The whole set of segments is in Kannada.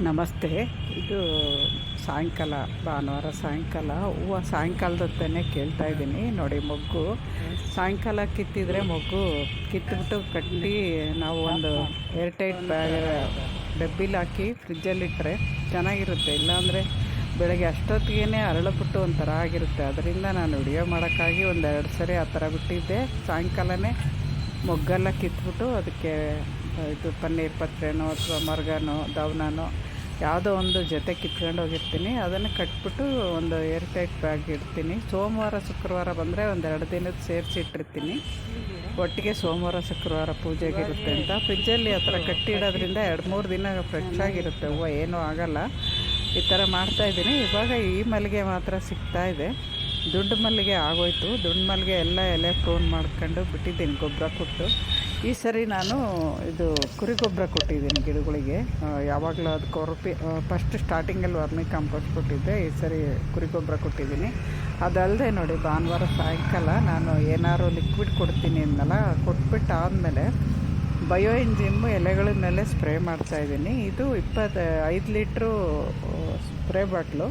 ನಮಸ್ತೆ. ಇದು ಸಾಯಂಕಾಲ, ಭಾನುವಾರ ಸಾಯಂಕಾಲ. ಹೂವು ಸಾಯಂಕಾಲದತ್ತೇ ಕೇಳ್ತಾ ಇದ್ದೀನಿ. ನೋಡಿ, ಮೊಗ್ಗು. ಸಾಯಂಕಾಲ ಕಿತ್ತಿದ್ರೆ ಮೊಗ್ಗು ಕಿತ್ಬಿಟ್ಟು ಕಟ್ಟಿ ನಾವು ಒಂದು ಏರ್ಟೈಟ್ ಬ್ಯಾಗ್, ಡಬ್ಬಿಲಿ ಹಾಕಿ ಫ್ರಿಜ್ಜಲ್ಲಿಟ್ಟರೆ ಚೆನ್ನಾಗಿರುತ್ತೆ. ಇಲ್ಲಾಂದರೆ ಬೆಳಗ್ಗೆ ಅಷ್ಟೊತ್ತಿಗೆ ಅರಳಬಿಟ್ಟು ಒಂಥರ ಆಗಿರುತ್ತೆ. ಅದರಿಂದ ನಾನು ವಿಡಿಯೋ ಮಾಡೋಕ್ಕಾಗಿ ಒಂದೆರಡು ಸರಿ ಆ ಥರ ಬಿಟ್ಟಿದ್ದೆ. ಸಾಯಂಕಾಲನೇ ಮೊಗ್ಗೆಲ್ಲ ಕಿತ್ಬಿಟ್ಟು ಅದಕ್ಕೆ ಇದು ಪನ್ನೀರ್ ಪತ್ರೆನೋ ಅಥವಾ ಮರ್ಗನೋ, ದವನನೋ ಯಾವುದೋ ಒಂದು ಜೊತೆ ಕಿತ್ಕೊಂಡು ಹೋಗಿರ್ತೀನಿ. ಅದನ್ನು ಕಟ್ಬಿಟ್ಟು ಒಂದು ಏರ್ ಟೈಟ್ ಬ್ಯಾಗ್ ಇಡ್ತೀನಿ. ಸೋಮವಾರ, ಶುಕ್ರವಾರ ಬಂದರೆ ಒಂದು ಎರಡು ದಿನದ ಸೇರಿಸಿ ಇಟ್ಟಿರ್ತೀನಿ ಒಟ್ಟಿಗೆ ಸೋಮವಾರ, ಶುಕ್ರವಾರ ಪೂಜೆಗೆ ಇರುತ್ತೆ ಅಂತ. ಫ್ರಿಜ್ಜಲ್ಲಿ ಆ ಥರ ಕಟ್ಟಿಡೋದ್ರಿಂದ ಎರಡು ಮೂರು ದಿನ ಫ್ರೆಶ್ ಆಗಿರುತ್ತೆ. ಹೂವು ಏನೂ ಆಗೋಲ್ಲ. ಈ ಥರ ಮಾಡ್ತಾಯಿದ್ದೀನಿ ಇವಾಗ ಈ ಮಲ್ಲಿಗೆ ಮಾತ್ರ ಸಿಗ್ತಾ ಇದೆ. ದುಂಡು ಮಲ್ಲಿಗೆ ಆಗೋಯ್ತು. ದುಂಡು ಮಲ್ಲಿಗೆ ಎಲ್ಲ ಎಲೆ ಫೋನ್ ಮಾಡ್ಕೊಂಡು ಬಿಟ್ಟಿದ್ದೀನಿ, ಗೊಬ್ಬರ ಕೊಟ್ಟು. ಈ ಸರಿ ನಾನು ಇದು ಕುರಿ ಗೊಬ್ಬರ ಕೊಟ್ಟಿದ್ದೀನಿ ಗಿಡಗಳಿಗೆ. ಯಾವಾಗಲೂ ಅದು ಕೊರಪಿ ಫಸ್ಟ್ ಸ್ಟಾರ್ಟಿಂಗಲ್ಲಿ ವರ್ಮಿ ಕಾಂಪೋಸ್ಟ್ ಕೊಟ್ಟಿದ್ದೆ, ಈ ಸರಿ ಕುರಿ ಗೊಬ್ಬರ ಕೊಟ್ಟಿದ್ದೀನಿ. ಅದಲ್ಲದೆ ನೋಡಿ, ಭಾನುವಾರ ಸಾಯಂಕಾಲ ನಾನು ಏನಾದ್ರು ಲಿಕ್ವಿಡ್ ಕೊಡ್ತೀನಿ ಅಂದಲ್ಲ ಕೊಟ್ಬಿಟ್ಟು ಆದಮೇಲೆ ಬಯೋ ಎಂಜಿಮ್ಮು ಎಲೆಗಳ ಮೇಲೆ ಸ್ಪ್ರೇ ಮಾಡ್ತಾಯಿದ್ದೀನಿ ಇದು ಇಪ್ಪತ್ತು ಐದು ಲೀಟ್ರು ಸ್ಪ್ರೇ ಬಾಟ್ಲು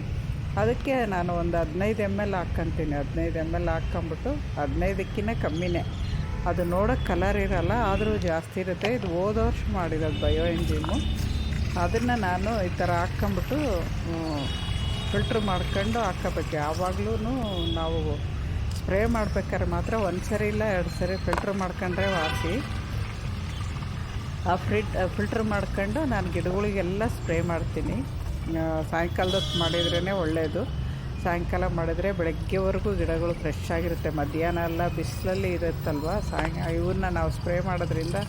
ಅದಕ್ಕೆ ನಾನು ಒಂದು ಹದಿನೈದು ಎಂ ಎಲ್ ಹಾಕ್ಕೊಂತೀನಿ. ಹದಿನೈದು ಎಂ ಎಲ್ ಹಾಕ್ಕೊಂಬಿಟ್ಟು ಹದಿನೈದಕ್ಕಿಂತ ಕಮ್ಮಿನೇ. ಅದು ನೋಡೋಕ್ಕೆ ಕಲರ್ ಇರೋಲ್ಲ, ಆದರೂ ಜಾಸ್ತಿ ಇರುತ್ತೆ. ಇದು ಹೋದ ವರ್ಷ ಮಾಡಿರೋದು ಬಯೋ ಎಂಜಿಮು ಅದನ್ನು ನಾನು ಈ ಥರ ಹಾಕ್ಕೊಂಬಿಟ್ಟು ಫಿಲ್ಟ್ರ್ ಮಾಡ್ಕೊಂಡು ಹಾಕ್ಕೋಬೇಕು. ಯಾವಾಗಲೂ ನಾವು ಸ್ಪ್ರೇ ಮಾಡ್ಬೇಕಾದ್ರೆ ಮಾತ್ರ ಒಂದು ಸರಿ ಇಲ್ಲ, ಎರಡು ಸರಿ ಫಿಲ್ಟ್ರ್ ಮಾಡ್ಕೊಂಡ್ರೆ ವಾಸಿ. ಆ ಫ್ರಿಡ್ ಫಿಲ್ಟ್ರ್ ಮಾಡ್ಕೊಂಡು ನಾನು ಗಿಡಗಳಿಗೆಲ್ಲ ಸ್ಪ್ರೇ ಮಾಡ್ತೀನಿ. ಸಾಯಂಕಾಲದೊತ್ತು ಮಾಡಿದ್ರೇ ಒಳ್ಳೆಯದು ಸಾಯಂಕಾಲ ಮಾಡಿದ್ರೆ ಬೆಳಗ್ಗೆವರೆಗೂ ಗಿಡಗಳು ಫ್ರೆಶ್ ಆಗಿರುತ್ತೆ. ಮಧ್ಯಾಹ್ನ ಎಲ್ಲ ಬಿಸಿಲಲ್ಲಿ ಇರುತ್ತಲ್ವ? ಸಾಯಂ ಇವನ್ನ ನಾವು ಸ್ಪ್ರೇ ಮಾಡೋದ್ರಿಂದ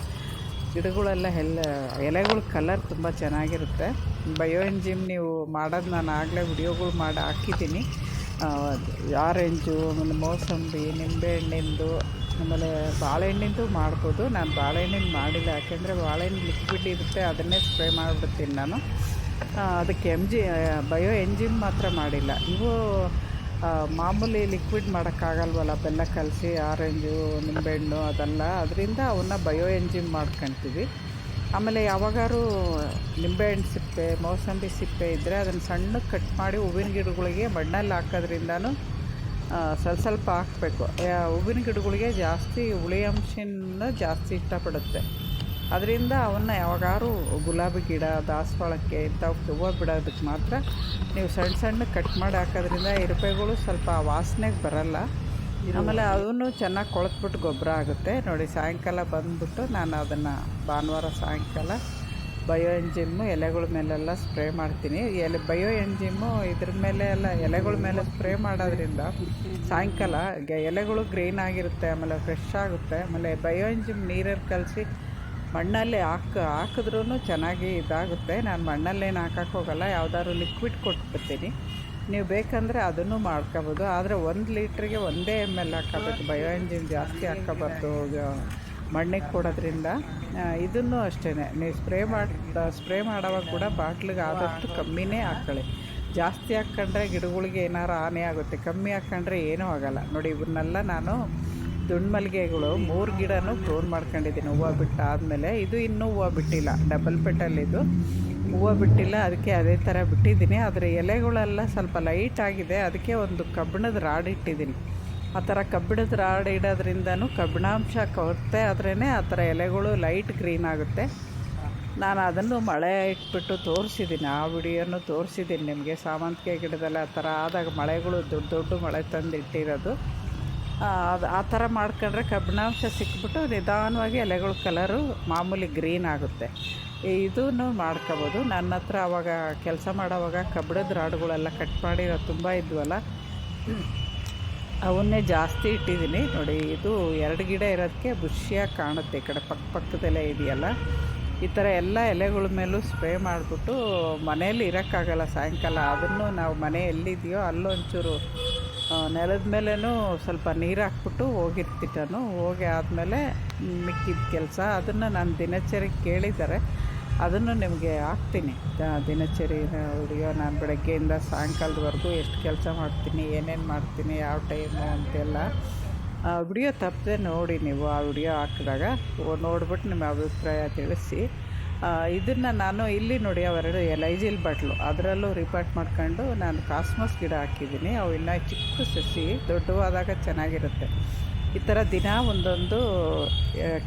ಗಿಡಗಳೆಲ್ಲ ಎಲ್ಲ, ಎಲೆಗಳ ಕಲರ್ ತುಂಬ ಚೆನ್ನಾಗಿರುತ್ತೆ. ಬಯೋ ಎಂಜಿಮ್ ನೀವು ಮಾಡೋದು ನಾನು ಆಗಲೇ ವಿಡಿಯೋಗಳು ಮಾಡಿ ಹಾಕಿದ್ದೀನಿ. ಆರೆಂಜು ಆಮೇಲೆ ಮೋಸಂಬಿ, ನಿಂಬೆಹಣ್ಣಿಂದು, ಆಮೇಲೆ ಬಾಳೆಹಣ್ಣಿಂದು ಮಾಡ್ಬೋದು. ನಾನು ಬಾಳೆಹಣ್ಣಿನ ಮಾಡಿಲ್ಲ. ಯಾಕೆಂದರೆ ಬಾಳೆಹಣ್ಣು ಲಿಕ್ವಿಡ್ ಇರುತ್ತೆ, ಅದನ್ನೇ ಸ್ಪ್ರೇ ಮಾಡಿಬಿಡ್ತೀನಿ ನಾನು. ಅದಕ್ಕೆ ಎಂ ಜಿ ಬಯೋ ಎಂಜಿನ್ ಮಾತ್ರ ಮಾಡಿಲ್ಲ. ಇವು ಮಾಮೂಲಿ ಲಿಕ್ವಿಡ್ ಮಾಡೋಕ್ಕಾಗಲ್ವಲ್ಲ, ಬೆಲ್ಲ ಕಲಸಿ ಆರೆಂಜು ನಿಂಬೆಹಣ್ಣು ಅದೆಲ್ಲ. ಅದರಿಂದ ಅವನ್ನ ಬಯೋ ಎಂಜಿನ್ ಮಾಡ್ಕೊತೀವಿ. ಆಮೇಲೆ ಯಾವಾಗಾರು ನಿಂಬೆಹಣ್ಣು ಸಿಪ್ಪೆ, ಮೌಸಂಬಿ ಸಿಪ್ಪೆ ಇದ್ದರೆ ಅದನ್ನು ಸಣ್ಣ ಕಟ್ ಮಾಡಿ ಹೂವಿನ ಗಿಡಗಳಿಗೆ ಮಣ್ಣಲ್ಲಿ ಹಾಕೋದ್ರಿಂದನೂ ಸ್ವಲ್ಪ ಸ್ವಲ್ಪ ಹಾಕಬೇಕು. ಹೂವಿನ ಗಿಡಗಳಿಗೆ ಜಾಸ್ತಿ ಹುಳಿ ಅಂಶನ ಜಾಸ್ತಿ ಇಷ್ಟಪಡುತ್ತೆ. ಅದರಿಂದ ಅವನ್ನ ಯಾವಾಗಾರು ಗುಲಾಬಿ ಗಿಡ ದಾಸವಾಳಕ್ಕೆ ಇಂಥವು ಹೂವು ಬಿಡೋದಕ್ಕೆ ಮಾತ್ರ ನೀವು ಸಣ್ಣ ಸಣ್ಣ ಕಟ್ ಮಾಡಿ ಹಾಕೋದ್ರಿಂದ ಇರುಪೆಗಳು ಸ್ವಲ್ಪ ವಾಸನೆಗೆ ಬರಲ್ಲ. ಆಮೇಲೆ ಅದನ್ನು ಚೆನ್ನಾಗಿ ಕೊಳತ್ಬಿಟ್ಟು ಗೊಬ್ಬರ ಆಗುತ್ತೆ. ನೋಡಿ ಸಾಯಂಕಾಲ ಬಂದುಬಿಟ್ಟು ನಾನು ಅದನ್ನು ಭಾನುವಾರ ಸಾಯಂಕಾಲ ಬಯೋ ಎಂಜಿಮ್ಮು ಎಲೆಗಳ ಮೇಲೆಲ್ಲ ಸ್ಪ್ರೇ ಮಾಡ್ತೀನಿ. ಎಲೆ ಬಯೋ ಎಂಜಿಮ್ಮು ಇದ್ರ ಮೇಲೆ ಎಲ್ಲ ಎಲೆಗಳ ಮೇಲೆ ಸ್ಪ್ರೇ ಮಾಡೋದ್ರಿಂದ ಸಾಯಂಕಾಲ ಎಲೆಗಳು ಗ್ರೀನ್ ಆಗಿರುತ್ತೆ ಆಮೇಲೆ ಫ್ರೆಶ್ ಆಗುತ್ತೆ. ಆಮೇಲೆ ಬಯೋ ಎಂಜಿಮ್ ನೀರಲ್ಲಿ ಕಲಸಿ ಮಣ್ಣಲ್ಲಿ ಹಾಕಿ ಹಾಕಿದ್ರೂ ಚೆನ್ನಾಗಿ ಇದಾಗುತ್ತೆ. ನಾನು ಮಣ್ಣಲ್ಲೇನು ಹಾಕಕ್ಕೆ ಹೋಗಲ್ಲ, ಯಾವುದಾದ್ರು ಲಿಕ್ವಿಡ್ ಕೊಟ್ಬಿಡ್ತೀನಿ. ನೀವು ಬೇಕಂದರೆ ಅದನ್ನು ಮಾಡ್ಕೋಬೋದು. ಆದರೆ ಒಂದು ಲೀಟ್ರಿಗೆ ಒಂದೇ ಎಂ ಎಲ್ ಹಾಕೋಬೇಕು. ಬಯೋ ಎಂಜಿನ್ ಜಾಸ್ತಿ ಹಾಕೋಬಾರ್ದು. ಮಣ್ಣಿಗೆ ಕೊಡೋದ್ರಿಂದ. ಇದನ್ನು ಅಷ್ಟೇ ನೀವು ಸ್ಪ್ರೇ ಮಾಡಿ ಸ್ಪ್ರೇ ಮಾಡೋವಾಗ ಕೂಡ ಬಾಟ್ಲಿಗೆ ಆದಷ್ಟು ಕಮ್ಮಿನೇ ಹಾಕ್ಕೊಳ್ಳಿ ಜಾಸ್ತಿ ಹಾಕ್ಕೊಂಡ್ರೆ ಗಿಡಗಳಿಗೆ ಏನಾರು ಹಾನಿ ಆಗುತ್ತೆ. ಕಮ್ಮಿ ಹಾಕ್ಕೊಂಡ್ರೆ ಏನೂ ಆಗೋಲ್ಲ. ನೋಡಿ ಇವನ್ನೆಲ್ಲ ನಾನು ದುಂಡು ಮಲ್ಲಿಗೆಗಳು ಮೂರು ಗಿಡನೂ ಕ್ಲೋನ್ ಮಾಡ್ಕೊಂಡಿದ್ದೀನಿ. ಹೂವು ಬಿಟ್ಟು ಆದಮೇಲೆ ಇದು ಇನ್ನೂ ಹೂವು ಬಿಟ್ಟಿಲ್ಲ. ಡಬಲ್ ಪೆಟಲ್ಲಿದು ಹೂವು ಬಿಟ್ಟಿಲ್ಲ, ಅದಕ್ಕೆ ಅದೇ ಥರ ಬಿಟ್ಟಿದ್ದೀನಿ. ಆದರೆ ಎಲೆಗಳೆಲ್ಲ ಸ್ವಲ್ಪ ಲೈಟ್ ಆಗಿದೆ. ಅದಕ್ಕೆ ಒಂದು ಕಬ್ಬಿಣದ ರಾಡ್ ಇಟ್ಟಿದ್ದೀನಿ. ಆ ಥರ ಕಬ್ಬಿಣದ ರಾಡ್ ಇಡೋದ್ರಿಂದನೂ ಕಬ್ಬಿಣಾಂಶ ಕೊರತೆ ಆದ್ರೇ ಆ ಥರ ಎಲೆಗಳು ಲೈಟ್ ಗ್ರೀನ್ ಆಗುತ್ತೆ. ನಾನು ಅದನ್ನು ಮಳೆ ಇಟ್ಬಿಟ್ಟು ತೋರಿಸಿದ್ದೀನಿ. ಆ ವಿಡಿಯೋನು ತೋರಿಸಿದ್ದೀನಿ ನಿಮಗೆ. ಸಾಮಂತಿಗೆ ಗಿಡದಲ್ಲಿ ಆ ಥರ ಆದಾಗ ಮಳೆಗಳು ದೊಡ್ಡ ದೊಡ್ಡ ಮಳೆ ತಂದು ಇಟ್ಟಿರೋದು ಅದು ಆ ಥರ ಮಾಡ್ಕೊಂಡ್ರೆ ಕಬ್ಬಿಣಾಂಶ ಸಿಕ್ಬಿಟ್ಟು ನಿಧಾನವಾಗಿ ಎಲೆಗಳ ಕಲರು ಮಾಮೂಲಿ ಗ್ರೀನ್ ಆಗುತ್ತೆ. ಇದೂ ಮಾಡ್ಕೋಬೋದು. ನನ್ನ ಹತ್ರ ಆವಾಗ ಕೆಲಸ ಮಾಡೋವಾಗ ಕಬ್ಬಿಣದ ರಾಡುಗಳೆಲ್ಲ ಕಟ್ ಮಾಡಿ ತುಂಬ ಇದ್ವಲ್ಲ, ಅವನ್ನೇ ಜಾಸ್ತಿ ಇಟ್ಟಿದ್ದೀನಿ. ನೋಡಿ, ಇದು ಎರಡು ಗಿಡ ಇರೋದಕ್ಕೆ ಬುಷಿಯಾಗಿ ಕಾಣುತ್ತೆ ಈ ಕಡೆ ಪಕ್ಕ ಪಕ್ಕದಲ್ಲೇ ಇದೆಯಲ್ಲ. ಈ ಥರ ಎಲ್ಲ ಎಲೆಗಳ ಮೇಲೂ ಸ್ಪ್ರೇ ಮಾಡಿಬಿಟ್ಟು ಮನೆಯಲ್ಲಿ ಇರೋಕ್ಕಾಗಲ್ಲ ಸಾಯಂಕಾಲ. ಅದನ್ನು ನಾವು ಮನೆ ಎಲ್ಲಿದೆಯೋ ಅಲ್ಲೊಂಚೂರು ನೆಲದ ಮೇಲೂ ಸ್ವಲ್ಪ ನೀರು ಹಾಕ್ಬಿಟ್ಟು ಹೋಗಿರ್ತಿಟ್ಟನು. ಹೋಗಿ ಆದಮೇಲೆ ಮಿಕ್ಕಿದ ಕೆಲಸ. ಅದನ್ನು ನಾನು ದಿನಚರಿ ಕೇಳಿದ್ದಾರೆ ಅದನ್ನು ನಿಮಗೆ ಹಾಕ್ತೀನಿ. ದಿನಚರಿ ವಿಡಿಯೋ ನಾನು ಬೆಳಗ್ಗೆಯಿಂದ ಸಾಯಂಕಾಲದವರೆಗೂ ಎಷ್ಟು ಕೆಲಸ ಮಾಡ್ತೀನಿ, ಏನೇನು ಮಾಡ್ತೀನಿ, ಯಾವ ಟೈಮು ಅಂತೆಲ್ಲ ವಿಡಿಯೋ ತಪ್ಪದೆ ನೋಡಿ ನೀವು ಆ ವಿಡಿಯೋ ಹಾಕಿದಾಗ. ನೋಡ್ಬಿಟ್ಟು ನಿಮ್ಮ ಅಭಿಪ್ರಾಯ ತಿಳಿಸಿ. ಇದನ್ನು ನಾನು ಇಲ್ಲಿ ನೋಡಿ ಅವೆರಡು ಎಲೈಜಿಲ್ ಬಟ್ಲು. ಅದರಲ್ಲೂ ರಿಪಾರ್ಟ್ ಮಾಡ್ಕೊಂಡು ನಾನು ಕಾಸ್ಮಸ್ ಗಿಡ ಹಾಕಿದ್ದೀನಿ. ಅವು ಇನ್ನೂ ಚಿಕ್ಕ ಸಸಿ, ದೊಡ್ಡವಾದಾಗ ಚೆನ್ನಾಗಿರುತ್ತೆ. ಈ ಥರ ದಿನ ಒಂದೊಂದು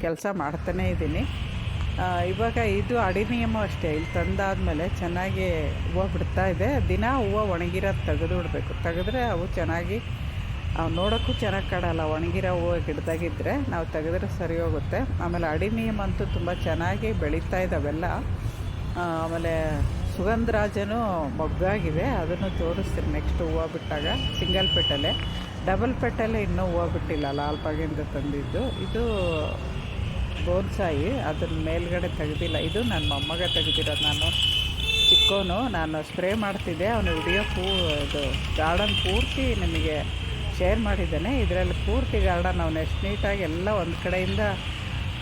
ಕೆಲಸ ಮಾಡ್ತಾನೇ ಇದ್ದೀನಿ. ಇವಾಗ ಇದು ಅಡಿನಿಯಮು ಅಷ್ಟೇ. ಇಲ್ಲಿ ತಂದಾದಮೇಲೆ ಚೆನ್ನಾಗಿ ಹೂವು ಬಿಡ್ತಾ ಇದೆ. ದಿನ ಹೂವು ಒಣಗಿರೋದು ತೆಗೆದು ಬಿಡಬೇಕು ತೆಗೆದ್ರೆ ಅವು ಚೆನ್ನಾಗಿ ಅವು ನೋಡೋಕ್ಕೂ ಚೆನ್ನಾಗಿ ಕಾಣಲ್ಲ. ಒಣಗಿರೋ ಹೂವು ಗಿಡದಾಗಿದ್ದರೆ ನಾವು ತೆಗೆದ್ರೆ ಸರಿ ಹೋಗುತ್ತೆ. ಆಮೇಲೆ ಅಡಿನಿಯಮ್ ಅಂತೂ ತುಂಬ ಚೆನ್ನಾಗಿ ಬೆಳೀತಾ ಇದ್ದಾವೆಲ್ಲ ಆಮೇಲೆ ಸುಗಂಧರಾಜನು ಮೊಗ್ಗಾಗಿದೆ ಅದನ್ನು ತೋರಿಸ್ತೀನಿ ನೆಕ್ಸ್ಟ್ ಹೂವು ಬಿಟ್ಟಾಗ. ಸಿಂಗಲ್ ಪೆಟ್ಟಲೆ ಡಬಲ್ ಪೆಟ್ಟಲೆ ಇನ್ನೂ ಹೂವು ಬಿಟ್ಟಿಲ್ಲ ಲಾಲ್ಬಾಗಿಂದ ತಂದಿದ್ದು. ಇದು ಬೋನ್ಸಾಯಿ. ಅದನ್ನ ಮೇಲ್ಗಡೆ ತೆಗೆದಿಲ್ಲ. ಇದು ನನ್ನ ಮೊಮ್ಮಗ ತೆಗೆದಿರೋದು. ನಾನು ಚಿಕ್ಕೋನು, ನಾನು ಸ್ಪ್ರೇ ಮಾಡ್ತಿದ್ದೆ. ಅವನು ಹಿಡಿಯೋ ಪೂ ಇದು ಗಾರ್ಡನ್ ಪೂರ್ತಿ ನಿಮಗೆ ಶೇರ್ ಮಾಡಿದ್ದೇನೆ. ಇದರಲ್ಲಿ ಪೂರ್ತಿ ಗಾರ್ಡನ್ ಅವನು ಎಷ್ಟು ನೀಟಾಗಿ ಎಲ್ಲ ಒಂದು ಕಡೆಯಿಂದ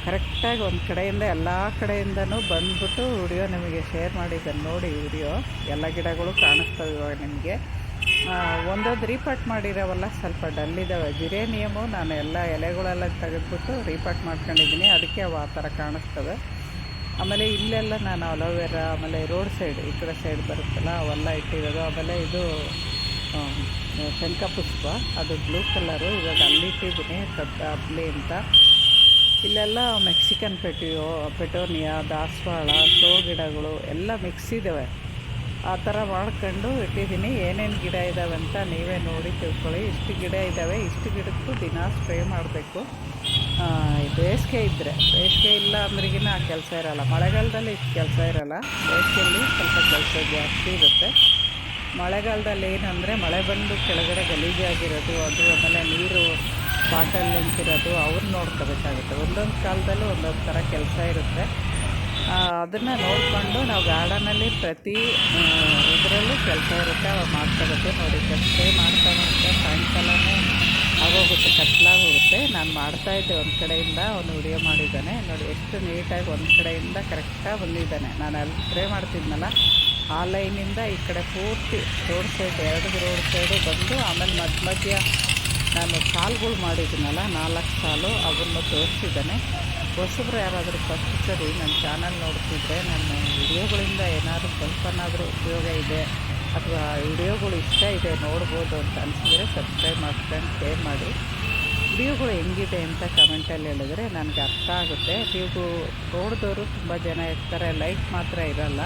ಕರೆಕ್ಟಾಗಿ ಒಂದು ಕಡೆಯಿಂದ ಎಲ್ಲ ಕಡೆಯಿಂದನೂ ಬಂದ್ಬಿಟ್ಟು ವಿಡಿಯೋ ನಿಮಗೆ ಶೇರ್ ಮಾಡಿದ್ದೇನೆ. ನೋಡಿ ವಿಡಿಯೋ ಎಲ್ಲ ಗಿಡಗಳು ಕಾಣಿಸ್ತವೆ ಇವಾಗ ನಿಮಗೆ. ಒಂದೊಂದು ರೀಪಾಟ್ ಮಾಡಿರೋವಲ್ಲ, ಸ್ವಲ್ಪ ಡಲ್ ಇದ್ದಾವೆ ಜಿರೇನಿಯಮು ನಾನು ಎಲ್ಲ ಎಲೆಗಳೆಲ್ಲ ತೆಗೆದ್ಬಿಟ್ಟು ರೀಪಾಟ್ ಮಾಡ್ಕೊಂಡಿದ್ದೀನಿ. ಅದಕ್ಕೆ ಅವು ಆ ಥರ ಕಾಣಿಸ್ತವೆ. ಆಮೇಲೆ ಇಲ್ಲೆಲ್ಲ ನಾನು ಅಲೋವೆರಾ ಆಮೇಲೆ ರೋಡ್ ಸೈಡ್ ಈ ಕಡೆ ಸೈಡ್ ಬರುತ್ತಲ್ಲ, ಅವೆಲ್ಲ ಇಟ್ಟಿರೋದು. ಆಮೇಲೆ ಇದು ಶಂಖಪುಷ್ಪ. ಅದು ಬ್ಲೂ ಕಲರು. ಇವಾಗ ಅಲ್ಲಿಟ್ಟಿದ್ದೀನಿ ಕದ್ದಾಬ್ಲಿ ಅಂತ. ಇಲ್ಲೆಲ್ಲ ಮೆಕ್ಸಿಕನ್ ಪೆಟಿಯೋ, ಪೆಟೋನಿಯಾ, ದಾಸವಾಳ ಸೋ ಗಿಡಗಳು ಎಲ್ಲ ಮಿಕ್ಸ್ ಇದ್ದಾವೆ ಆ ಥರ ಮಾಡ್ಕೊಂಡು ಇಟ್ಟಿದ್ದೀನಿ. ಏನೇನು ಗಿಡ ಇದ್ದಾವೆ ಅಂತ ನೀವೇ ನೋಡಿ ತಿಳ್ಕೊಳ್ಳಿ. ಇಷ್ಟು ಗಿಡ ಇದ್ದಾವೆ ಇಷ್ಟು ಗಿಡಕ್ಕೂ ದಿನ ಸ್ಪ್ರೇ ಮಾಡಬೇಕು. ಬೇಸಿಗೆ ಇದ್ದರೆ ಬೇಸಿಗೆ ಇಲ್ಲ ಅಂದ್ರಿಗಿನ ಕೆಲಸ ಇರೋಲ್ಲ. ಮಳೆಗಾಲದಲ್ಲಿ ಇಷ್ಟು ಕೆಲಸ ಇರೋಲ್ಲ. ಬೇಸಿಗೆಯಲ್ಲಿ ಸ್ವಲ್ಪ ಕೆಲಸ ಜಾಸ್ತಿ ಇರುತ್ತೆ. ಮಳೆಗಾಲದಲ್ಲಿ ಏನಂದರೆ ಮಳೆ ಬಂದು ಕೆಳಗಡೆ ಗಲೀಜಾಗಿರೋದು ಅದು ಆಮೇಲೆ ನೀರು ಬಾಟಲ್ ನಿಂತಿರೋದು, ಅವ್ರು ನೋಡ್ಕೋಬೇಕಾಗುತ್ತೆ ಒಂದೊಂದು ಕಾಲದಲ್ಲೂ ಒಂದೊಂದು ಥರ ಕೆಲಸ ಇರುತ್ತೆ. ಅದನ್ನು ನೋಡಿಕೊಂಡು ನಾವು ಗಾರ್ಡನಲ್ಲಿ ಪ್ರತಿ ಇದರಲ್ಲೂ ಕೆಲಸ ಇರುತ್ತೆ ಅವಾಗ ಮಾಡ್ಕೋಬೇಕು ನೋಡಿ ಸ್ಪ್ರೇ ಮಾಡ್ತಾ ಮಾಡ್ತಾ ಸಾಯಂಕಾಲನೇ ಆಗೋಗುತ್ತೆ ಕತ್ಲಾಗೋಗುತ್ತೆ ನಾನು ಮಾಡ್ತಾಯಿದ್ದೆ ಒಂದು ಕಡೆಯಿಂದ, ಅವನು ವಿಡಿಯೋ ಮಾಡಿದ್ದಾನೆ. ನೋಡಿ, ಎಷ್ಟು ನೀಟಾಗಿ ಒಂದು ಕಡೆಯಿಂದ ಕರೆಕ್ಟಾಗಿ ಬಂದಿದ್ದಾನೆ. ನಾನು ಅಲ್ಲಿ ಸ್ಪ್ರೇ ಮಾಡ್ತಿದ್ನಲ್ಲ ಆ ಲೈನಿಂದ ಈ ಕಡೆ ಪೂರ್ತಿ ರೋಡ್ ಸೈಡ್, ಎರಡು ರೋಡ್ ಸೈಡು ಬಂದು ಆಮೇಲೆ ಮಧ್ಯ ಮಧ್ಯ ನಾನು ಸಾಲುಗಳು ಮಾಡಿದ್ದೀನಲ್ಲ ನಾಲ್ಕು ಸಾಲು ಅವನ್ನು ತೋರಿಸಿದ್ದಾನೆ. ಹೊಸಬ್ರು ಯಾರಾದರೂ ಫಸ್ಟ್ ಸರಿ ನನ್ನ ಚಾನಲ್ ನೋಡ್ತಿದ್ರೆ, ನನ್ನ ವಿಡಿಯೋಗಳಿಂದ ಏನಾದರೂ ಸ್ವಲ್ಪನಾದರೂ ಉಪಯೋಗ ಇದೆ ಅಥವಾ ವಿಡಿಯೋಗಳು ಇಷ್ಟ ಇದೆ ನೋಡ್ಬೋದು ಅಂತ ಅನಿಸಿದರೆ ಸಬ್ಸ್ಕ್ರೈಬ್ ಮಾಡ್ಕೊಂಡು ಶೇರ್ ಮಾಡಿ. ವಿಡಿಯೋಗಳು ಹೆಂಗಿದೆ ಅಂತ ಕಮೆಂಟಲ್ಲಿ ಹೇಳಿದ್ರೆ ನನಗೆ ಅರ್ಥ ಆಗುತ್ತೆ. ನೀವು ನೋಡಿದವರು ತುಂಬ ಜನ ಇರ್ತಾರೆ ಲೈಕ್ ಮಾತ್ರ ಇರಲ್ಲ.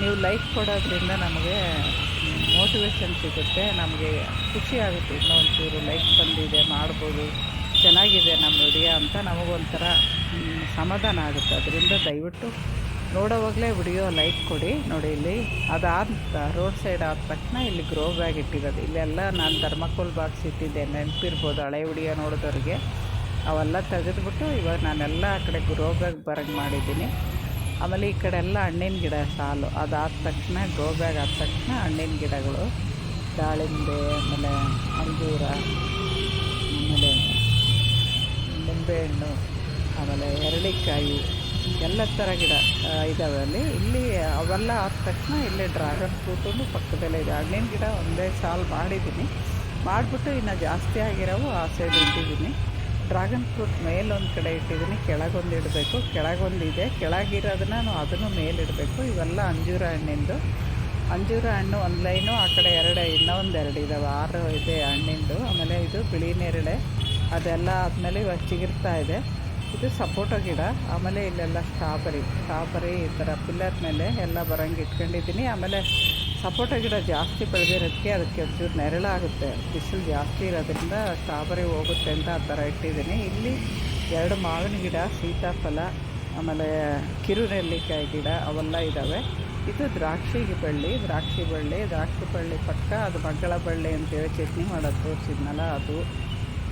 ನೀವು ಲೈಕ್ ಕೊಡೋದ್ರಿಂದ ನಮಗೆ ಮೋಟಿವೇಶನ್ ಸಿಗುತ್ತೆ, ನಮಗೆ ಖುಷಿ ಆಗುತ್ತೆ. ಇನ್ನೊಂದು ಒಂಚೂರು ಲೈಕ್ ಬಂದಿದೆ, ಮಾಡ್ಬೋದು, ಚೆನ್ನಾಗಿದೆ ನಮ್ಮ ವಿಡಿಯೋ ಅಂತ ನಮಗೊಂಥರ ಸಮಾಧಾನ ಆಗುತ್ತೆ. ಅದರಿಂದ ದಯವಿಟ್ಟು ನೋಡೋವಾಗಲೇ ವಿಡಿಯೋ ಲೈಕ್ ಕೊಡಿ, ನೋಡಿ ಇಲ್ಲಿ ಅದಾದ ರೋಡ್ ಸೈಡ್ ಆದ ತಕ್ಷಣ ಇಲ್ಲಿ ಗ್ರೋ ಬ್ಯಾಗ್ ಇಟ್ಟಿರೋದು ಇಲ್ಲೆಲ್ಲ ನಾನು ಧರ್ಮಕೋಲ್ ಬಾಕ್ಸ್ ಇಟ್ಟಿದ್ದೆ, ನೆನಪಿರ್ಬೋದು ಹಳೆ ವಿಡಿಯೋ ನೋಡಿದವ್ರಿಗೆ. ಅವೆಲ್ಲ ತೆಗೆದ್ಬಿಟ್ಟು ಇವಾಗ ನಾನೆಲ್ಲ ಆ ಕಡೆ ಗ್ರೋ ಬ್ಯಾಗ್ ಬರಂಗೆ ಮಾಡಿದ್ದೀನಿ. ಆಮೇಲೆ ಈ ಕಡೆ ಎಲ್ಲ ಹಣ್ಣಿನ ಗಿಡ ಸಾಲು. ಅದಾದ ತಕ್ಷಣ ಗ್ರೋ ಆದ ತಕ್ಷಣ ಹಣ್ಣಿನ ಗಿಡಗಳು, ದಾಳಿಂಬೆ, ಆಮೇಲೆ ಅಂಜೂರ, ಆಮೇಲೆ ನಿಂಬೆಹಣ್ಣು ಆಮೇಲೆ ಎರಳಿಕಾಯಿ ಎಲ್ಲ ಥರ ಗಿಡ ಇದ್ದಾವೆ ಅಲ್ಲಿ. ಇಲ್ಲಿ ಅವೆಲ್ಲ ಆದ ತಕ್ಷಣ ಇಲ್ಲಿ ಡ್ರಾಗನ್ ಫ್ರೂಟು ಪಕ್ಕದಲ್ಲೇ ಇದೆ. ಹಣ್ಣಿನ ಗಿಡ ಒಂದೇ ಸಾಲು ಮಾಡಿದ್ದೀನಿ. ಮಾಡಿಬಿಟ್ಟು ಇನ್ನು ಜಾಸ್ತಿ ಆಗಿರೋವು ಆ ಸೈಡ್ ಇಟ್ಟಿದ್ದೀನಿ. ಡ್ರ್ಯಾಗನ್ ಫ್ರೂಟ್ ಮೇಲೊಂದು ಕಡೆ ಇಟ್ಟಿದ್ದೀನಿ. ಕೆಳಗೊಂದು ಇಡಬೇಕು. ಕೆಳಗೊಂದು ಇದೆ. ಕೆಳಗಿರೋದನ್ನ ನಾವು ಅದನ್ನು ಮೇಲಿಡಬೇಕು ಇವೆಲ್ಲ ಅಂಜೂರ ಹಣ್ಣಿಂದು. ಅಂಜೂರ ಹಣ್ಣು ಒಂದು ಲೈನು, ಆ ಕಡೆ ಎರಡು ಇನ್ನೊಂದು ಎರಡು ಇದ್ದಾವೆ ಆರು ಇದೆ ಹಣ್ಣಿಂದು. ಆಮೇಲೆ ಇದು ಬಿಳಿ ನೇರಳೆ. ಅದೆಲ್ಲ ಆದಮೇಲೆ ಇವಾಗ ಚಿಗಿರ್ತಾ ಇದೆ. ಇದು ಸಪೋಟೊ ಗಿಡ. ಆಮೇಲೆ ಇಲ್ಲೆಲ್ಲ ಸ್ಟ್ರಾಬೆರಿ ಸ್ಟ್ರಾಬೆರಿ ಈ ಥರ ಪಿಲ್ಲರ್ ಮೇಲೆ ಎಲ್ಲ ಬರಂಗೆ ಇಟ್ಕೊಂಡಿದ್ದೀನಿ. ಆಮೇಲೆ ಸಪೋಟೊ ಗಿಡ ಜಾಸ್ತಿ ಬೆಳೆದಿರೋದಕ್ಕೆ ಅದಕ್ಕೆ ಒಂಚೂರು ನೆರಳಾಗುತ್ತೆ ಬಿಸಿಲು ಜಾಸ್ತಿ ಇರೋದ್ರಿಂದ ಸ್ಟ್ರಾಬೆರಿ ಹೋಗುತ್ತೆ ಅಂತ ಆ ಥರ ಇಟ್ಟಿದ್ದೀನಿ. ಇಲ್ಲಿ ಎರಡು ಮಾವಿನ ಗಿಡ, ಸೀತಾಫಲ, ಆಮೇಲೆ ಕಿರುನೆಲ್ಲಿಕಾಯಿ ಗಿಡ ಅವೆಲ್ಲ ಇದ್ದಾವೆ. ಇದು ದ್ರಾಕ್ಷಿ ಬಳ್ಳಿ ದ್ರಾಕ್ಷಿ ಬಳ್ಳಿ ದ್ರಾಕ್ಷಿ ಬಳ್ಳಿ ಪಕ್ಕ, ಅದು ಮಗ್ಗಳ ಬಳ್ಳಿ ಅಂತೇಳಿ ಚಟ್ನಿ ಮಾಡೋದು ತೋರಿಸಿದ್ನಲ್ಲ ಅದು.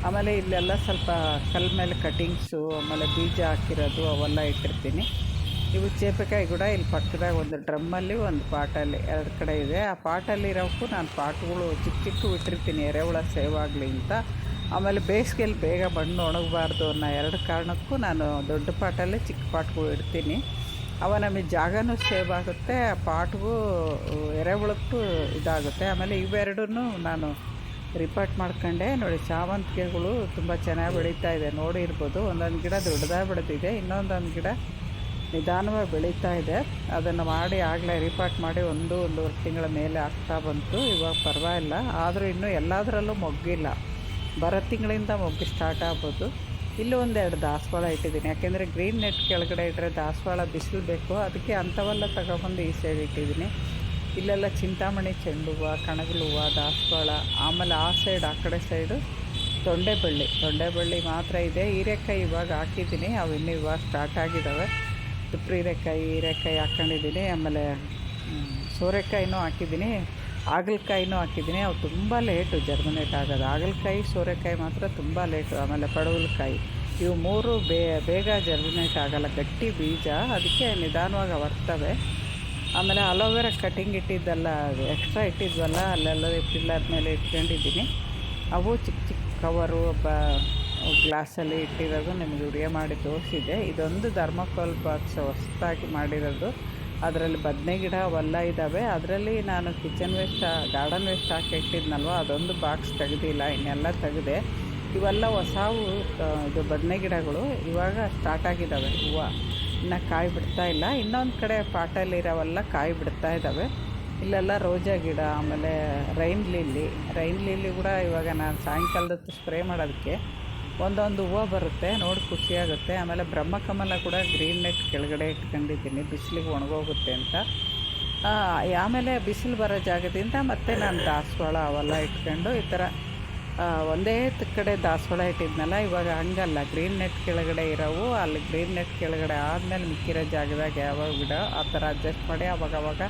ಆಮೇಲೆ ಇಲ್ಲೆಲ್ಲ ಸ್ವಲ್ಪ ಕಲ್ ಮೇಲೆ ಕಟಿಂಗ್ಸು, ಆಮೇಲೆ ಬೀಜ ಹಾಕಿರೋದು ಅವೆಲ್ಲ ಇಟ್ಟಿರ್ತೀನಿ. ಇವು ಚೇಪೆಕಾಯಿ ಕೂಡ ಇಲ್ಲಿ ಪಕ್ಕದಾಗ ಒಂದು ಡ್ರಮ್ಮಲ್ಲಿ ಒಂದು ಪಾಟಲ್ಲಿ ಎರಡು ಕಡೆ ಇದೆ. ಆ ಪಾಟಲ್ಲಿರೋಕ್ಕೂ ನಾನು ಪಾಟ್ಗಳು ಚಿಕ್ಕ ಚಿಕ್ಕ ಇಟ್ಟಿರ್ತೀನಿ ಎರೆಹುಳ ಸೇವ್ ಆಗಲಿ ಅಂತ. ಆಮೇಲೆ ಬೇಸಿಗೆಯಲ್ಲಿ ಬೇಗ ಮಣ್ಣು ಒಣಗಬಾರ್ದು ಅನ್ನೋ ಎರಡು ಕಾರಣಕ್ಕೂ ನಾನು ದೊಡ್ಡ ಪಾಟಲ್ಲೇ ಚಿಕ್ಕ ಪಾಟ್ಗಳು ಇಡ್ತೀನಿ. ಅವ ನಮಗೆ ಜಾಗನೂ ಸೇವ್ ಆಗುತ್ತೆ, ಆ ಪಾಟ್ಗೂ ಎರೆಹುಳಕ್ಕೂ ಇದಾಗುತ್ತೆ. ಆಮೇಲೆ ಇವೆರಡೂ ನಾನು ರಿಪೋರ್ಟ್ ಮಾಡ್ಕೊಂಡೆ. ನೋಡಿ ಶಾವಂತಿಗೆಗಳು ತುಂಬ ಚೆನ್ನಾಗಿ ಬೆಳೀತಾ ಇದೆ, ನೋಡಿರ್ಬೋದು. ಒಂದೊಂದು ಗಿಡ ದೊಡ್ಡದಾಗಿ ಬೆಳೆದಿದೆ, ಇನ್ನೊಂದೊಂದು ಗಿಡ ನಿಧಾನವಾಗಿ ಬೆಳೀತಾ ಇದೆ. ಅದನ್ನು ಮಾಡಿ ಆಗಲೇ ರಿಪಾರ್ಟ್ ಮಾಡಿ ಒಂದು, ಒಂದೂವರೆ ತಿಂಗಳ ಮೇಲೆ ಆಗ್ತಾ ಬಂತು. ಇವಾಗ ಪರವಾಗಿಲ್ಲ. ಆದರೂ ಇನ್ನೂ ಎಲ್ಲದರಲ್ಲೂ ಮೊಗ್ಗಿಲ್ಲ. ಬರೋ ತಿಂಗಳಿಂದ ಮೊಗ್ಗು ಸ್ಟಾರ್ಟ್ ಆಗ್ಬೋದು. ಇಲ್ಲೂ ಒಂದೆರಡು ದಾಸವಾಳ ಇಟ್ಟಿದ್ದೀನಿ. ಯಾಕೆಂದರೆ ಗ್ರೀನ್ ನೆಟ್ ಕೆಳಗಡೆ ಇಟ್ಟರೆ ದಾಸವಾಳ ಬಿಸಿಲು ಬೇಕು. ಅದಕ್ಕೆ ಅಂಥವೆಲ್ಲ ತಗೊಬಂದು ಈ ಸೈಡ್ ಇಟ್ಟಿದ್ದೀನಿ. ಇಲ್ಲೆಲ್ಲ ಚಿಂತಾಮಣಿ ಚೆಂಡು ಹೂವು, ಕಣಗಲು ಹೂವು, ದಾಸವಾಳ, ಆಮೇಲೆ ಆ ಸೈಡ್ ಆ ಕಡೆ ಸೈಡು ತೊಂಡೆಬಳ್ಳಿ. ತೊಂಡೆಬಳ್ಳಿ ಮಾತ್ರ ಇದೆ. ಹೀರೆಕಾಯಿ ಇವಾಗ ಹಾಕಿದ್ದೀನಿ. ಅವು ಇನ್ನೂ ಇವಾಗ ಸ್ಟಾರ್ಟ್ ಆಗಿದ್ದಾವೆ ತುಪ್ಪ ಹೀರೆಕಾಯಿ ಹೀರೆಕಾಯಿ ಹಾಕ್ಕೊಂಡಿದ್ದೀನಿ. ಆಮೇಲೆ ಸೋರೆಕಾಯಿನೂ ಹಾಕಿದ್ದೀನಿ. ಹಾಗಲಕಾಯಿನೂ ಹಾಕಿದ್ದೀನಿ. ಅವು ತುಂಬ ಲೇಟು ಜರ್ಮಿನೇಟ್ ಆಗೋದು. ಹಾಗಲಕಾಯಿ, ಸೋರೆಕಾಯಿ ಮಾತ್ರ ತುಂಬ ಲೇಟು. ಆಮೇಲೆ ಪಡವಲಕಾಯಿ. ಇವು ಮೂರು ಬೇ, ಬೇಗ ಜರ್ಮಿನೇಟ್ ಆಗೋಲ್ಲ. ಗಟ್ಟಿ ಬೀಜ. ಅದಕ್ಕೆ ನಿಧಾನವಾಗಿ ಬರ್ತವೆ ಆಮೇಲೆ ಅಲೋವೆರಾ ಕಟಿಂಗ್ ಇಟ್ಟಿದ್ದಲ್ಲ ಎಕ್ಸ್ಟ್ರಾ ಇಟ್ಟಿದ್ವಲ್ಲ, ಅಲ್ಲೆಲ್ಲ ಪಿಲ್ಲರ್ ಮೇಲೆ ಇಟ್ಕೊಂಡಿದ್ದೀನಿ. ಅವು ಚಿಕ್ಕ ಚಿಕ್ಕ ಕವರು ಬ ಗ್ಲಾಸಲ್ಲಿ ಇಟ್ಟಿರೋದು ನಿಮಗೆ ವಿಡಿಯೋ ಮಾಡಿ ತೋರಿಸಿದೆ ಇದೊಂದು ಧರ್ಮಕೋಲ್ ಬಾಕ್ಸ್ ಹೊಸ್ದಾಗಿ ಮಾಡಿರೋದು. ಅದರಲ್ಲಿ ಬದನೆ ಗಿಡ ಅವೆಲ್ಲ ಇದ್ದಾವೆ ಅದರಲ್ಲಿ ನಾನು ಕಿಚನ್ ವೇಸ್ಟ್ ಗಾರ್ಡನ್ ವೇಸ್ಟ್ ಹಾಕಿ ಇಟ್ಟಿದ್ನಲ್ವ? ಅದೊಂದು ಬಾಕ್ಸ್ ತೆಗೆದಿಲ್ಲ ಇನ್ನೆಲ್ಲ ತೆಗೆದೆ. ಇವೆಲ್ಲ ಹೊಸವು ಆ, ಇದು ಬದನೆ ಗಿಡಗಳು. ಇವಾಗ ಸ್ಟಾರ್ಟ್ ಆಗಿದ್ದಾವೆ ಹೂವು ಇನ್ನು ಕಾಯಿ ಬಿಡ್ತಾ ಇಲ್ಲ. ಇನ್ನೊಂದು ಕಡೆ ಪಾಟಲ್ಲಿರೋವೆಲ್ಲ ಕಾಯಿ ಬಿಡ್ತಾ ಇದ್ದಾವೆ ಇಲ್ಲೆಲ್ಲ ರೋಜಾ ಗಿಡ ಆಮೇಲೆ ರೈನ್ ಲಿಲ್ಲಿ. ರೈನ್ ಲಿಲ್ಲಿ ಕೂಡ ಇವಾಗ ನಾನು ಸಾಯಂಕಾಲದ ಸ್ಪ್ರೇ ಮಾಡೋದಕ್ಕೆ ಒಂದೊಂದು ಹೂವು ಬರುತ್ತೆ, ನೋಡಿ ಖುಷಿಯಾಗುತ್ತೆ ಆಮೇಲೆ ಬ್ರಹ್ಮಕಮಲ ಕೂಡ ಗ್ರೀನ್ ನೆಟ್ ಕೆಳಗಡೆ ಇಟ್ಕೊಂಡಿದ್ದೀನಿ, ಬಿಸಿಲಿಗೆ ಒಣಗೋಗುತ್ತೆ ಅಂತ. ಆಮೇಲೆ ಬಿಸಿಲು ಬರೋ ಜಾಗದಿಂದ ಮತ್ತೆ ನಾನು ದಾಸವಾಳ ಅವೆಲ್ಲ ಇಟ್ಕೊಂಡು ಈ ಥರ ಒಂದೇ ಕಡೆ ದಾಸವಾಳ ಇಟ್ಟಿದ್ನಲ್ಲ, ಇವಾಗ ಹಂಗಲ್ಲ. ಗ್ರೀನ್ ನೆಟ್ ಕೆಳಗಡೆ ಇರೋವು, ಅಲ್ಲಿ ಗ್ರೀನ್ ನೆಟ್ ಕೆಳಗಡೆ ಆದಮೇಲೆ ಮಿಕ್ಕಿರೋ ಜಾಗದಾಗ ಯಾವಾಗ ಗಿಡ ಆ ಥರ ಅಡ್ಜಸ್ಟ್ ಮಾಡಿ ಅವಾಗ ಅವಾಗ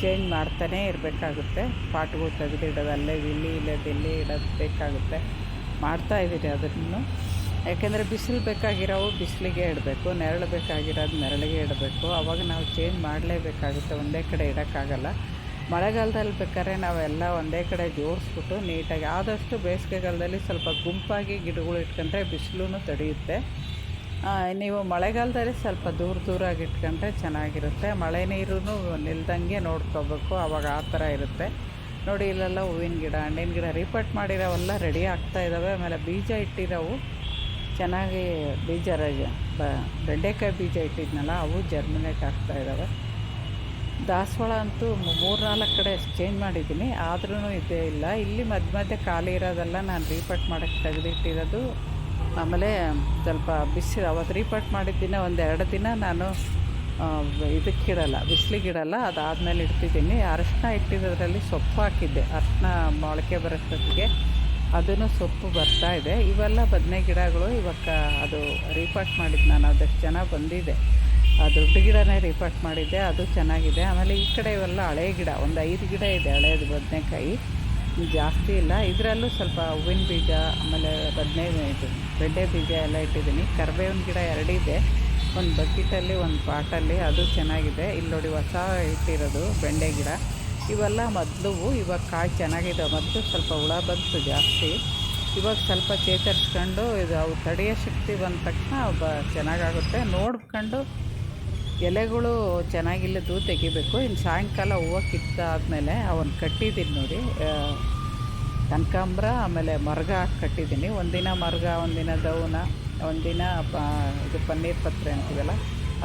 ಚೇಂಜ್ ಮಾಡ್ತಾನೇ ಇರಬೇಕಾಗುತ್ತೆ. ಪಾಟ್ಗಳು ತೆಗೆದಿಡೋದು ಅಲ್ಲೇ, ಇಲ್ಲಿ ಇಲ್ಲೇ, ಇಲ್ಲಿ ಇಡೋದು ಬೇಕಾಗುತ್ತೆ. ಮಾಡ್ತಾ ಇದ್ದೀರಿ ಅದನ್ನು. ಯಾಕೆಂದರೆ ಬಿಸಿಲು ಬೇಕಾಗಿರೋವು ಬಿಸಿಲಿಗೆ ಇಡಬೇಕು, ನೆರಳು ಬೇಕಾಗಿರೋದು ನೆರಳಿಗೆ ಇಡಬೇಕು. ಅವಾಗ ನಾವು ಚೇಂಜ್ ಮಾಡಲೇಬೇಕಾಗುತ್ತೆ, ಒಂದೇ ಕಡೆ ಇಡೋಕ್ಕಾಗಲ್ಲ. ಮಳೆಗಾಲದಲ್ಲಿ ಬೇಕಾದ್ರೆ ನಾವೆಲ್ಲ ಒಂದೇ ಕಡೆ ಜೋಡಿಸ್ಬಿಟ್ಟು ನೀಟಾಗಿ, ಆದಷ್ಟು ಬೇಸಿಗೆಗಾಲದಲ್ಲಿ ಸ್ವಲ್ಪ ಗುಂಪಾಗಿ ಗಿಡಗಳು ಇಟ್ಕೊಂಡ್ರೆ ಬಿಸಿಲೂ ತಡೆಯುತ್ತೆ. ನೀವು ಮಳೆಗಾಲದಲ್ಲಿ ಸ್ವಲ್ಪ ದೂರ ದೂರಾಗಿ ಇಟ್ಕೊಂಡ್ರೆ ಚೆನ್ನಾಗಿರುತ್ತೆ. ಮಳೆ ನೀರು ನಿಲ್ದಂಗೆ ನೋಡ್ಕೋಬೇಕು ಆವಾಗ ಆ ಥರ ಇರುತ್ತೆ. ನೋಡಿ, ಇಲ್ಲೆಲ್ಲ ಹೂವಿನ ಗಿಡ, ಹಣ್ಣಿನ ಗಿಡ ರಿಪಟ್ ಮಾಡಿರೋವೆಲ್ಲ ರೆಡಿ ಆಗ್ತಾ ಇದ್ದಾವೆ ಆಮೇಲೆ ಬೀಜ ಇಟ್ಟಿರೋವು. ಚೆನ್ನಾಗಿ ಬೀಜ ರಜ. ಬ, ಬೆಂಡೆಕಾಯಿ ಬೀಜ ಇಟ್ಟಿದ್ನಲ್ಲ, ಅವು ಜರ್ಮಿನೇಟ್ ಆಗ್ತಾ ಇದ್ದಾವೆ ದಾಸವಾಳ ಅಂತೂ ಮೂರು ನಾಲ್ಕು ಕಡೆ ಚೇಂಜ್ ಮಾಡಿದ್ದೀನಿ. ಆದ್ರೂ ಇದೇ ಇಲ್ಲ. ಇಲ್ಲಿ ಮಧ್ಯ ಮಧ್ಯೆ ಖಾಲಿ ಇರೋದೆಲ್ಲ ನಾನು ರೀಪಟ್ ಮಾಡೋಕ್ಕೆ ತೆಗೆದಿಟ್ಟಿರೋದು. ಆಮೇಲೆ ಸ್ವಲ್ಪ ಬಿಸಿ, ಅವತ್ತು ರೀಪಟ್ ಮಾಡಿದ್ದಿನ ಒಂದು ಎರಡು ದಿನ ನಾನು ಇದಕ್ಕಿಡಲ್ಲ ಬಿಸಿಲಿಗಿಡಲ್ಲ ಅದಾದಮೇಲೆ ಇಡ್ತಿದ್ದೀನಿ. ಅರಶಿನ ಇಟ್ಟಿದ್ದರಲ್ಲಿ ಸೊಪ್ಪು ಹಾಕಿದ್ದೆ. ಅರಶಿನ ಮೊಳಕೆ ಬರೋಷ್ಟೊತ್ತಿಗೆ ಅದನ್ನು ಸೊಪ್ಪು ಬರ್ತಾ ಇದೆ. ಇವೆಲ್ಲ ಬದನೆ ಗಿಡಗಳು, ಇವಾಗ ಅದು ರೀಪಾಟ್ ಮಾಡಿದ್ದು ನಾನು. ಅದಷ್ಟು ಚೆನ್ನಾಗಿ ಬಂದಿದೆ. ಆ ದೊಡ್ಡ ಗಿಡನೇ ರೀಪಾಟ್ ಮಾಡಿದ್ದೆ. ಅದು ಚೆನ್ನಾಗಿದೆ. ಆಮೇಲೆ ಈ ಕಡೆ ಇವೆಲ್ಲ ಹಳೆ ಗಿಡ, ಒಂದು ಐದು ಗಿಡ ಇದೆ ಹಳೆಯದು ಬದನೆಕಾಯಿ. ಜಾಸ್ತಿ ಇಲ್ಲ. ಇದರಲ್ಲೂ ಸ್ವಲ್ಪ ಹೂವಿನ ಬೀಜ, ಆಮೇಲೆ ಬದನೆ ಇದು, ಬೆಂಡೆ ಬೀಜ ಎಲ್ಲ ಇಟ್ಟಿದ್ದೀನಿ. ಕರ್ಬೇವಿನ ಗಿಡ ಎರಡಿದೆ. ಒಂದು ಬಕೆಟಲ್ಲಿ, ಒಂದು ಪಾಟಲ್ಲಿ, ಅದು ಚೆನ್ನಾಗಿದೆ. ಇಲ್ಲಿ ನೋಡಿ ಹೊಸ ಇಟ್ಟಿರೋದು ಬೆಂಡೆ ಗಿಡ. ಇವೆಲ್ಲ ಮೊದಲು, ಇವಾಗ ಕಾಯಿ ಚೆನ್ನಾಗಿದೆ. ಮೊದಲು ಸ್ವಲ್ಪ ಹುಳ ಬಂತು ಜಾಸ್ತಿ. ಇವಾಗ ಸ್ವಲ್ಪ ಚೇತರಿಸ್ಕೊಂಡು ಇದು ಅವು ತಡೆಯೋ ಶಕ್ತಿ ಬಂದ ತಕ್ಷಣ ಬ ಚೆನ್ನಾಗಾಗುತ್ತೆ. ನೋಡ್ಕೊಂಡು ಎಲೆಗಳು ಚೆನ್ನಾಗಿಲ್ಲದ್ದು ತೆಗಿಬೇಕು. ಇನ್ನು ಸಾಯಂಕಾಲ ಹೂವು ಕಿತ್ತಾದಮೇಲೆ ಅವನ್ನ ಕಟ್ಟಿದ್ದೀನಿ ನೋಡಿ. ಕನಕಾಂಬ್ರ, ಆಮೇಲೆ ಮರಗ ಹಾಕಿ ಕಟ್ಟಿದ್ದೀನಿ ಒಂದಿನ ಮರಗ, ಒಂದಿನ ದೌನ. ಒಂದಿನ ಇದು ಪನ್ನೀರ್ ಪತ್ರೆ ಅಂತೀವಲ್ಲ,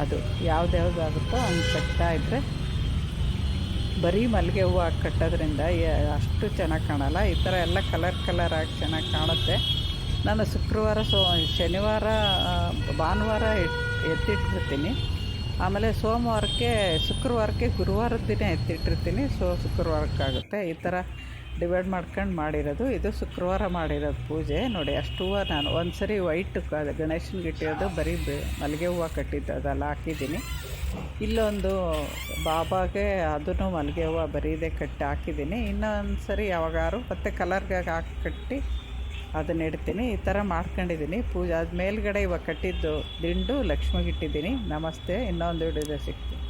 ಅದು ಯಾವ್ದ್ಯಾವ್ದು ಆಗುತ್ತೋ ಹಂಗೆ ಕಟ್ತಾ ಇದ್ದರೆ ಬರೀ ಮಲ್ಲಿಗೆ ಹೂವು ಹಾಕಿ ಕಟ್ಟೋದ್ರಿಂದ ಅಷ್ಟು ಚೆನ್ನಾಗಿ ಕಾಣಲ್ಲ. ಈ ಥರ ಎಲ್ಲ ಕಲರ್ ಕಲರ್ ಆಗಿ ಚೆನ್ನಾಗಿ ಕಾಣುತ್ತೆ. ನಾನು ಶುಕ್ರವಾರ, ಸೋ, ಶನಿವಾರ ಭಾನುವಾರ ಎತ್ತಿಟ್ಟಿರ್ತೀನಿ. ಆಮೇಲೆ ಸೋಮವಾರಕ್ಕೆ, ಶುಕ್ರವಾರಕ್ಕೆ ಗುರುವಾರದ ದಿನ ಎತ್ತಿಟ್ಟಿರ್ತೀನಿ. ಸೊ, ಶುಕ್ರವಾರಕ್ಕಾಗುತ್ತೆ. ಈ ಥರ ಡಿವೈಡ್ ಮಾಡ್ಕೊಂಡು ಮಾಡಿರೋದು. ಇದು ಶುಕ್ರವಾರ ಮಾಡಿರೋದು ಪೂಜೆ. ನೋಡಿ ಅಷ್ಟು ಹೂವು ನಾನು ಒಂದು ಸರಿ ವೈಟ್ ಗಣೇಶನಿಗೆ ಇಟ್ಟಿರೋದು ಬರೀ ಮಲ್ಲಿಗೆ ಹೂವು ಕಟ್ಟಿದ್ದು ಅದೆಲ್ಲ ಹಾಕಿದ್ದೀನಿ. ಇಲ್ಲೊಂದು ಬಾಬಾಗೆ ಅದನ್ನು ಮಲ್ಲಿಗೆ ಹೂವು ಬರೀದೆ ಕಟ್ಟಿ ಹಾಕಿದ್ದೀನಿ. ಇನ್ನೊಂದು ಸರಿ ಯಾವಾಗಾರು ಮತ್ತು ಕಲರ್ಗೆ ಹಾಕಿ, ಕಟ್ಟಿ ಅದನ್ನ ಇಡ್ತೀನಿ. ಈ ಥರ ಮಾಡ್ಕೊಂಡಿದ್ದೀನಿ. ಪೂಜೆ ಅದು ಮೇಲ್ಗಡೆ ಇವಾಗ ಕಟ್ಟಿದ್ದು ದಿಂಡು ಲಕ್ಷ್ಮಿಗೆ ಇಟ್ಟಿದ್ದೀನಿ. ನಮಸ್ತೆ. ಇನ್ನೊಂದು ವಿಡಿಯೋದ ಸಿಗ್ತೀನಿ.